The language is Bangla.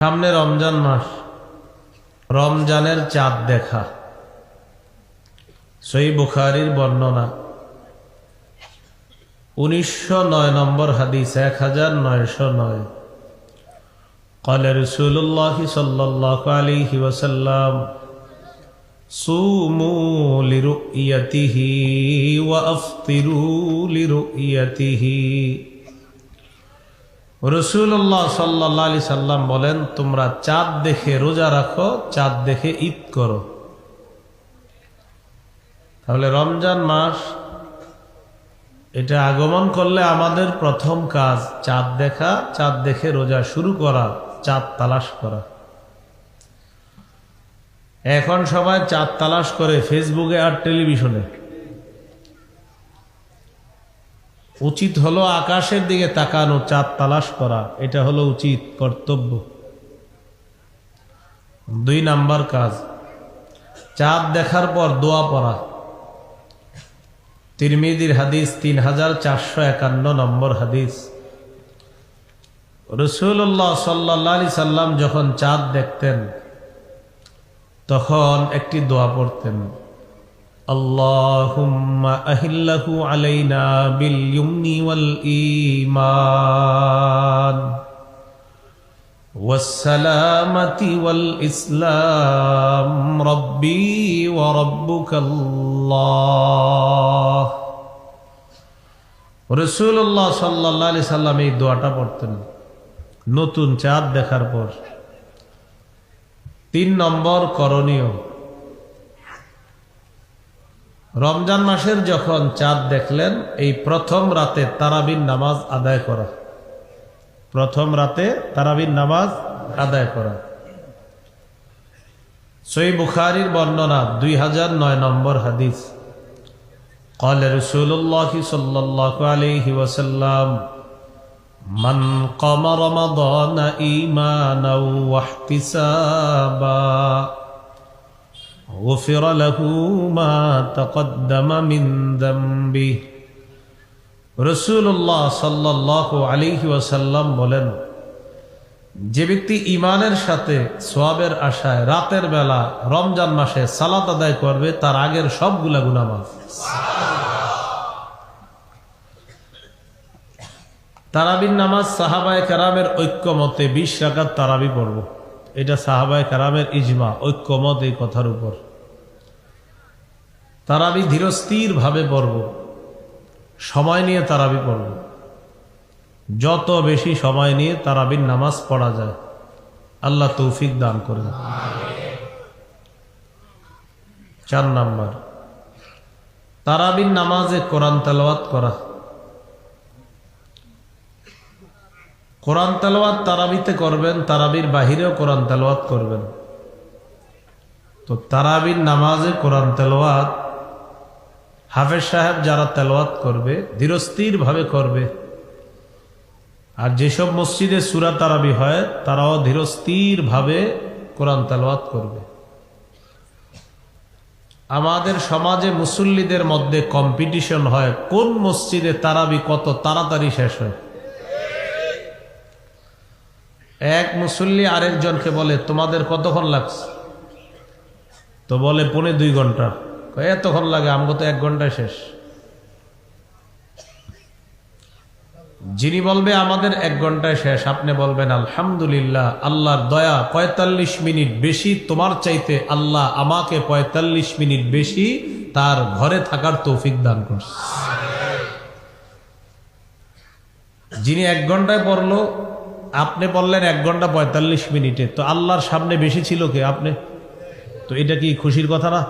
সামনে রমজান মাস রমজানের চাঁদ দেখা সই বুখারির বর্ণনা উনিশশো নয় নম্বর হাদিস এক হাজার নয়শো নয় قال رسول الله صلى الله عليه وسلم صوموا لرؤيته وافطروا لرؤيته রসুল্লাহ সাল্লাহ আলি সাল্লাম বলেন, তোমরা চাঁদ দেখে রোজা রাখো, চাঁদ দেখে ঈদ করো। তাহলে রমজান মাস, এটা আগমন করলে আমাদের প্রথম কাজ চাঁদ দেখা, চাঁদ দেখে রোজা শুরু করা, চাঁদ তালাশ করা। এখন সবাই চাঁদ তালাশ করে ফেসবুকে আর টেলিভিশনে। উচিত হলো আকাশের দিকে তাকানো, চাঁদ তালাশ করা। এটা হলো উচিত কর্তব্য। দুই নাম্বার কাজ। চাঁদ দেখার পর দোয়া পড়া। তিরমিদির হাদিস তিন হাজার চারশো একান্ন নম্বর হাদিস। রসুল্লাহ সাল্লা সাল্লাম যখন চাঁদ দেখতেন, তখন একটি দোয়া পড়তেন। اللهم أهله علينا باليمن والإيمان والسلامة والإسلام ربي وربك الله রসুল্লাহ সাল্লাহ আলি সাল্লাম এই দোয়াটা পড়তেন নতুন চাঁদ দেখার পর তিন নম্বর করণীয় রমজান মাসের যখন চাঁদ দেখলেন এই প্রথম রাতে তারাবিন নামাজ আদায় করা প্রথম রাতে তারাবিন নামাজ আদায় করা সই বুখারির বর্ণনা দুই হাজার নয় নম্বর হাদিস قال رسول الله صلى الله عليه وسلم من قام رمضان إيمانا واحتسابا غفر له ما تقدم من ذنبه রসুল্লাহ সাল্লাহ আলিহি ওয়াসাল্লাম বলেন যে ব্যক্তি ইমানের সাথে সোয়াবের আশায় রাতের বেলা রমজান মাসে সালাত আদায় করবে তার আগের সবগুলা গুনামাজ তারাবির নামাজ সাহাবায় কারামের ঐক্যমতে বিশ রাকাত তারাবি পড়ব এটা সাহাবায় কারামের ইজমা, ঐক্যমত এই কথার উপর। তারাবি ধীরস্থির ভাবে পড়ব। সময় নিয়ে তারাবি পড়ব। যত বেশি সময় নিয়ে তারাবির নামাজ পড়া যায়, আল্লাহ তৌফিক দান করেন চার নাম্বার। তারাবির নামাজে কোরআন তেলাওয়াত করা। কোরআন তেলাওয়াত তারাবিতে করবেন, তারাবির বাহিরেও কোরআন তেলাওয়াত করবেন। তো তারাবির নামাজে কোরআন তেলাওয়াত হাফেজ সাহেব যারা তেলাওয়াত করবে ধীরস্থির ভাবে করবে। আর যেসব মসজিদে সুরা তারাবি হয়, তারাও ধীরস্থির ভাবে কোরআন তেলাওয়াত করবে। আমাদের সমাজে মুসল্লিদের মধ্যে কম্পিটিশন হয়, কোন মসজিদে তারাবি কত তাড়াতাড়ি শেষ হয়। এক মুসল্লি আরেকজনকে বলে, তোমাদের কতক্ষণ লাগছে? তো বলে, পৌনে দুই ঘণ্টা। এতক্ষণ লাগে, আমগো তো এক ঘন্টায় শেষ। যিনি বলবে, আমাদের এক ঘন্টায় শেষ। আপনি বলবেন, আলহামদুলিল্লাহ, আল্লাহর দয়া পঁয়তাল্লিশ মিনিট বেশি, তোমার চাইতে আল্লাহ আমাকে পঁয়তাল্লিশ মিনিট বেশি তার ঘরে থাকার তৌফিক দান করছে। যিনি এক ঘন্টায় পড়ল আপনি বললেন এক ঘণ্টা পঁয়তাল্লিশ মিনিটে, তো আল্লাহর সামনে বেশি ছিল কে? আপনি তো এটা কি খুশির কথা না?